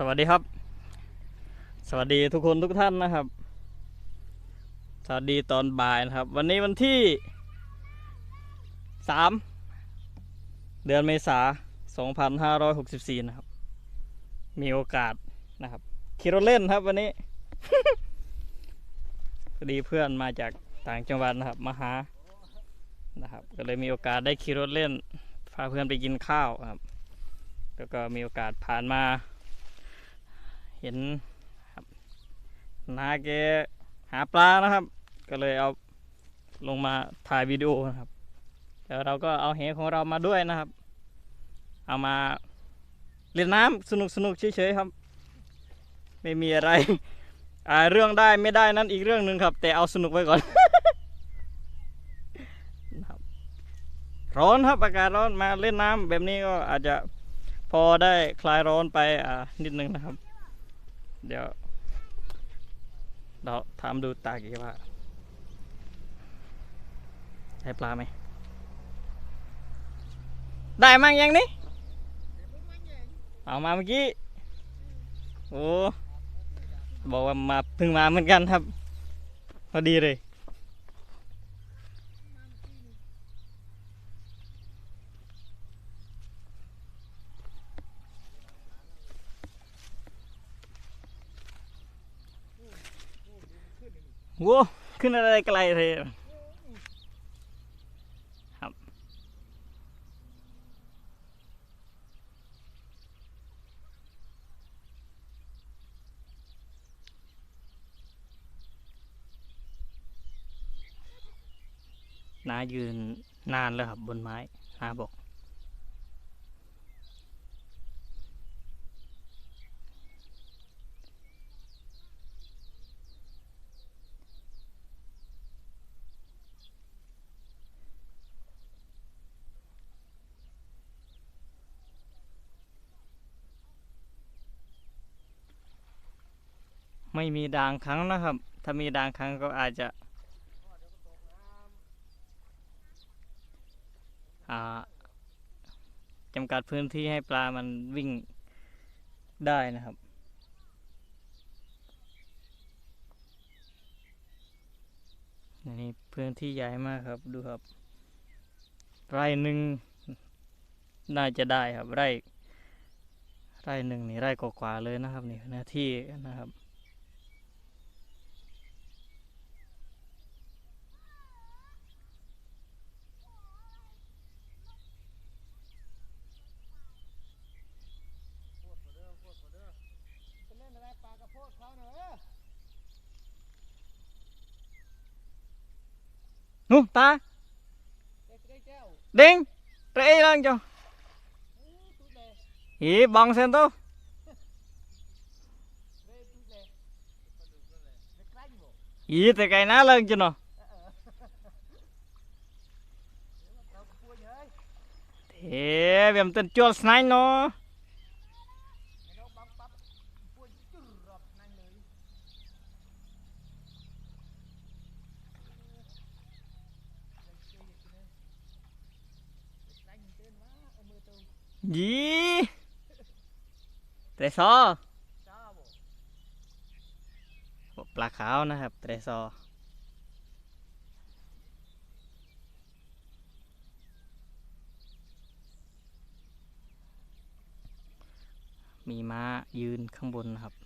สวัสดีครับ สวัสดีทุกคนทุกท่านนะครับ สวัสดีตอนบ่ายนะครับ วันนี้วันที่สามเดือนเมษาสองพันห้าร้อยหกสิบสี่นะครับ มีโอกาสนะครับขี่รถเล่นครับวันนี้พอดีเพื่อนมาจากต่างจังหวัดนะครับมาหานะครับ ก็เลยมีโอกาสได้ขี่รถเล่นพาเพื่อนไปกินข้าวครับ แล้วก็มีโอกาสผ่านมา เห็นครับนาแกหาปลานะครับ ก็เลยเอาลงมาถ่ายวิดีโอนะครับแล้วเราก็เอาเหของเรามาด้วยนะครับ เอามาเล่นน้ำสนุกสนุกเฉยๆครับ ไม่มีอะไรอ่าเรื่องได้ไม่ได้นั่นอีกเรื่องหนึ่งครับ แต่เอาสนุกไว้ก่อนร้อนครับอากาศร้อนมาเล่นน้ำแบบนี้ก็อาจจะพอได้คลายร้อนไปอ่านิดนึงนะครับ เดี๋ยว เราทำดูตากี้ว่าได้ปลาไหม ได้มั่งยังนี่เอามาเมื่อกี้ โอ้ บอกว่ามาเพิ่งมาเหมือนกันครับ พอดีเลย โว้ขึ้นอะไรไกลเลยครับ น้ายืนนานแล้วครับบนไม้น้าบอก ไม่มีด่างครั้งนะครับ ถ้ามีด่างครั้งก็อาจจะจำกัดพื้นที่ให้ปลามันวิ่งได้นะครับอันนี้พื้นที่ใหญ่มากครับดูครับ ไร่หนึ่งน่าจะได้ครับไร่ไร่หนึ่งนี่ไร่กว่าๆเลยนะครับนี่หน้าที่นะครับ เล่นอะไรปลากระโพดเขาเนอะ นู่นตาเด็กได้แก้ว Đinh Trị lên cho อู้ตุ๊ดเลย Ý bong xem tôi เด้ตุ๊ดเลยเด็กใกล้บ่ Ý thì cái ná lên cho nó เรากระพุ้ยเฮ้ย Thế viêm tên chuột snake nó ไม่ต้องบังปั๊บพุ้ยจืดรอบนั่นเลยเด็กใกล้เต้นมาเอามือ ตู Ý Tre so จ้าบ่ปลาขาวนะครับเตรซอมีม้ายืนข้างบนนะครับ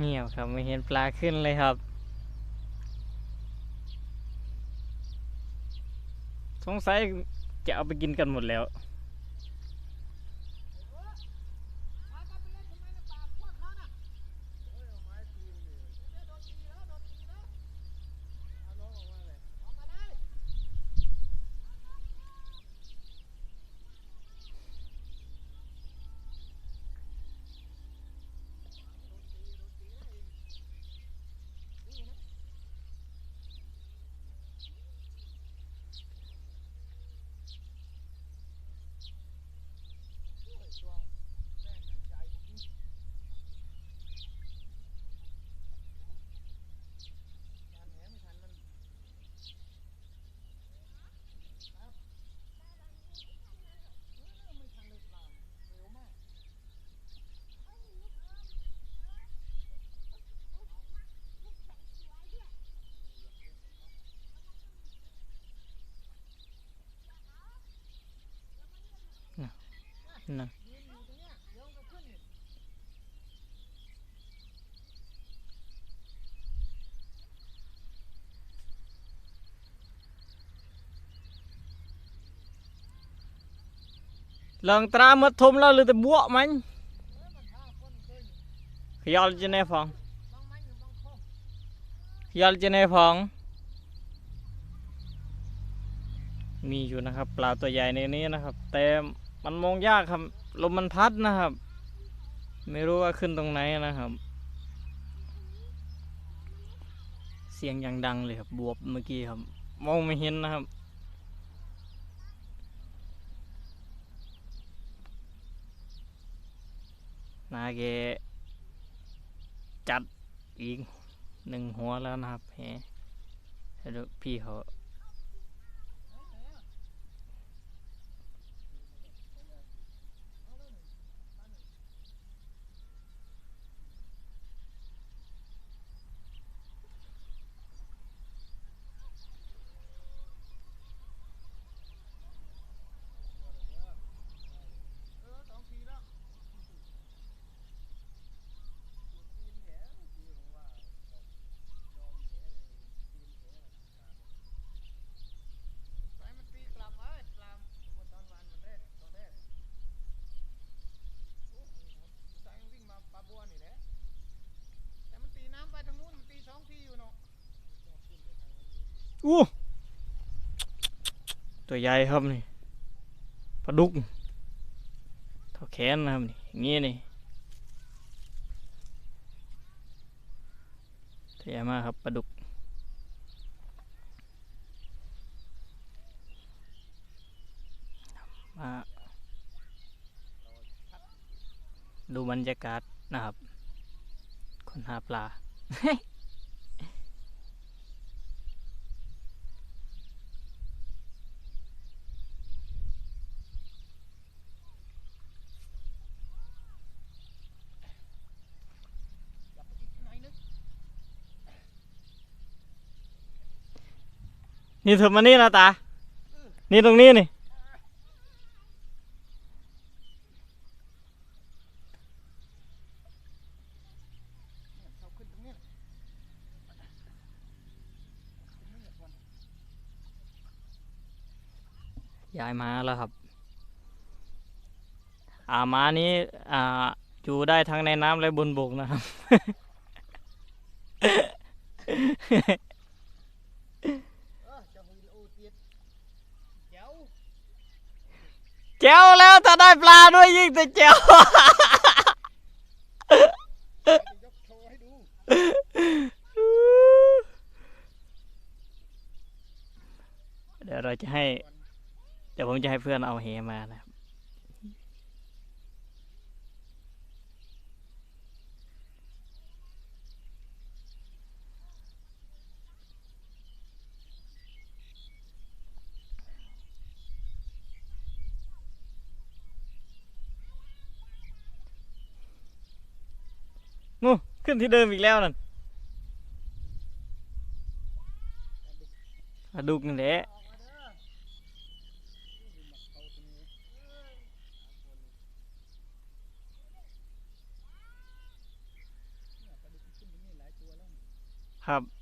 เงียบครับไม่เห็นปลาขึ้นเลยครับ สงสัยจะเอาไปกินกันหมดแล้ว พากันไปเล่นทำไมในป่าพวกเขาน่ะเฮ้ยเอาไม้ตีมันดิเดี๋ยวโดนตีแล้วโดนตีแล้วเอาน้องออกมาเลยออกมาเลย นะลองตรามัดทมแล้วหรือแต่บวกมันขยอลจะในฟองขยอลจะในฟองมีอยู่นะครับ ปลาตัวใหญ่ในนี้นะครับ แต่ มันมองยากครับลมมันพัดนะครับ ไม่รู้ว่าขึ้นตรงไหนนะครับ เสียงอย่างดังเลยครับบวบเมื่อกี้ครับ มองไม่เห็นนะครับนาเกจัดอีกหนึ่งหัวแล้วนะครับแหให้ดูพี่เขา เออสองทีแล้วไปมันตีกลับเอ้ยกลับสมมติตอนวันมันแรกตอนแรกโอ้โหสายมันวิ่งมาปลาบัวนี่แหละแต่มันตีน้ำไปทางนู้นมันตีสองทีอยู่เนาะ อู้ตัวใหญ่ครับนี่ปลาดุกเท่าแขนนะครับนี่อย่างงี้นี่ตัวใหญ่มากครับปลาดุกมาดูบรรยากาศนะครับ คนหาปลา จับอีกหน่อยนึง นี่เถอมานี่นะตา นี่ตรงนี้นี่เนี่ยเอาขึ้นตรงนี้น่ะตรงนี้แหละก่อนย้ายมาแล้วครับ อ่าม้านี้อ่าอยู่ได้ทั้งในน้ำและบนบกนะครับ เออจะวิดีโอเตียด เจียวแจ๋วแล้วถ้าได้ปลาด้วยยิ่งจะเจ๋วจะยกโชว์ให้ดูเดี๋ยวเราจะให้ เดี๋ยวผมจะให้เพื่อนเอาเหมานะครับ นู่นขึ้นที่เดิมอีกแล้วนั่นปลาดุกนี่แหละออกมาเด้ครับ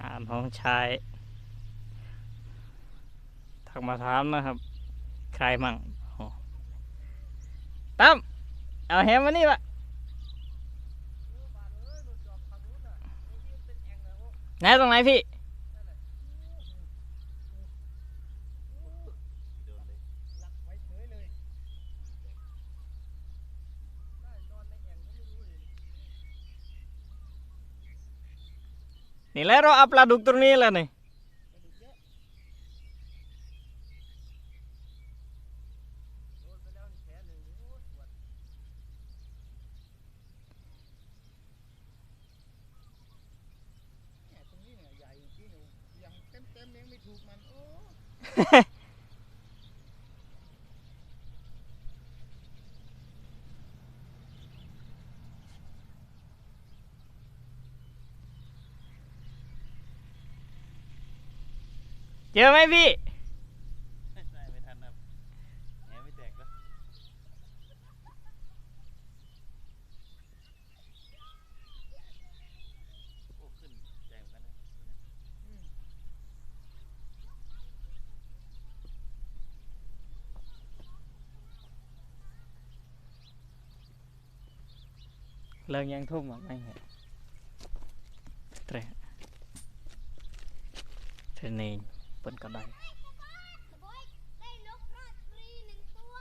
อ่าน้องชายทักมาถามนะครับ ใครมั่งตั้มเอาแฮมมานี่ปะไหนตรงไหนพี่ โดนเลย หลักไว้เฉยเลยได้นอนในแอ่งก็ไม่รู้เลย นี่แหละเราเอาปลาดุกตรงนี้แหล้วนี่ กระดูกเยอะโดนไปแล้วนี่แผลหนึ่งโอ้ปวดเนี่ยตรงนี้เนี่ยใหญ่จริงๆเนี่ยยังเต็มเต็มๆยังไม่ถูกมันโอ้ เจอไหมพี่ได้ไม่ทันครับแหไม่แตกแล้วโอ้ขึ้นใหญ่เหมือนกันนะอืมเลิกยังทุ่มอะไม่เห็นเตะเทรนนิง เปิดก็ได้ตะบอยได้นกราตรีหนึ่งตัว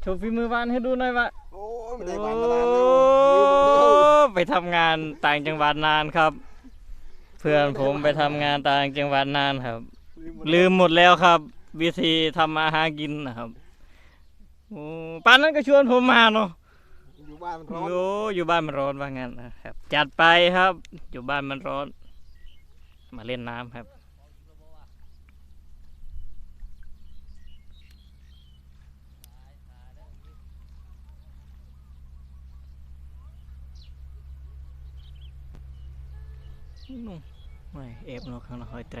โชว์ฝีมือวานให้ดูหน่อยว่าโอ้ยโอไม่ได้หวานมานานแล้วลืมหมดแล้ว้ไปทำงานต่างจังหวัดนานครับ เพื่อนผมไปทำงานต่างจังหวัดนานครับ ลืมหมดแล้วครับ วิธีทำอาหารกินนะครับ โอ้ป่านนั้นก็ชวนผมมาเนาะอยู่บ้านมันร้อนโอ้อยู่บ้านมันร้อนว่างั้นนะครับ จัดไปครับ อยู่บ้านมันร้อน มาเล่นน้ำครับนู่นไม่เอฟนกข้างนอกหอยเตร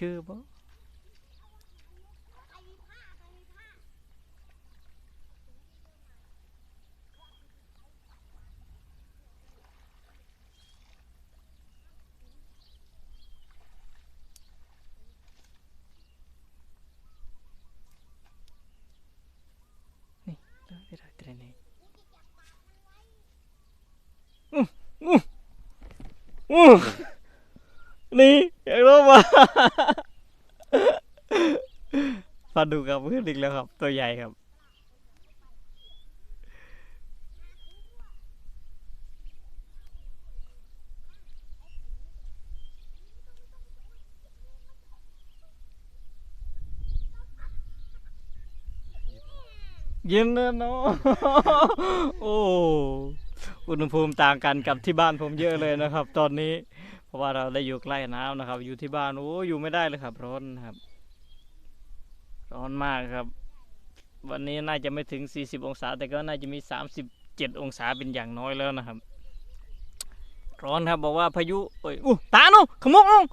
ชื่อบ่ ใครมีผ้าใครมีผ้า ไม่ได้แต่นี่ าดุกกับเพื่อนอีกแล้วครับ ตัวใหญ่ครับเย็นเลยเนาะโอ้อุณหภูมิต่างกันกับที่บ้านผมเยอะเลยนะครับ ตอนนี้ เพราะว่าเราได้อยู่ใกล้น้ำนะครับ อยู่ที่บ้านโอ้อยู่ไม่ได้เลยครับร้อนครับ ร้อนมากครับ วันนี้น่าจะไม่ถึง 40 องศา แต่ก็น่าจะมี 37 องศาเป็นอย่างน้อยแล้วนะครับ ร้อนครับบอกว่าพายุเอ้ยอู้ตาโนขมกน้อง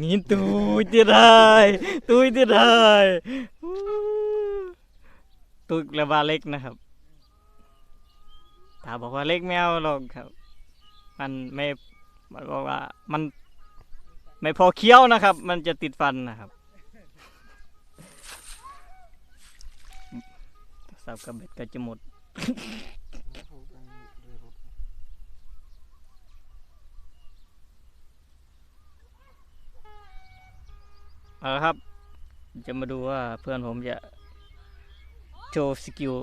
นี่ตุยที่ได้ตุยที่ได้ตุยกระบาเล็กนะครับตาบอกว่าเล็กแมวหรอกครับ มันไม่มันบอกว่ามันไม่พอเคี้ยวนะครับ มันจะติดฟันนะครับ สับกับเบ็ดก็จะหมด เอาละครับ จะมาดูว่าเพื่อนผมจะโชว์สกิล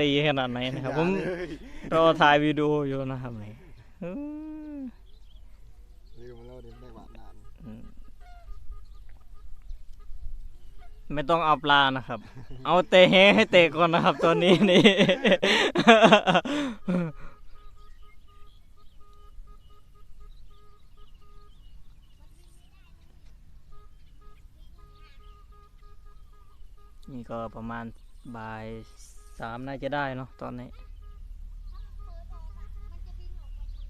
ดีขนาดไหนนะครับ ผมรอถ่ายวิดีโออยู่นะครับนี่อื้อ ลืมแล้วเดี๋ยวได้หวานนาน อืม ไม่ต้องเอาปลานะครับ เอาเตะแหให้เตะก่อนนะครับ ตัวนี้นี่ นี่ก็ประมาณบ่ายสามน่าจะได้เนาะตอนนี้ เปิดออกอะมันจะบินออกไปทาง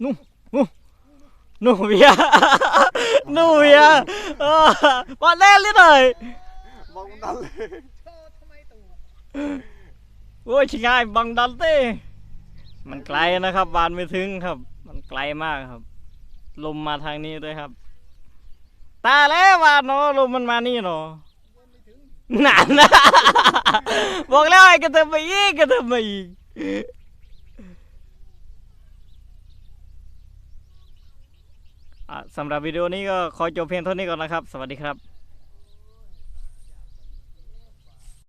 หนูเบียร์หนูเบียร์เออมาเล่นเลยหน่อยบอกมันดันเลยโอ้ยชิง่ายบังดันเต้มันไกลนะครับบานไม่ถึงครับ มันไกลมากครับ ลมมาทางนี้ด้วยครับตาแล้ววานเนาะลมมันมานี่เนาะนานนะบอกแล้วไอ้กระเทิบมาอีกกระเทิบมาอีกอะ สำหรับวิดีโอนี้ก็ขอจบเพียงเท่านี้ก่อนนะครับ สวัสดีครับ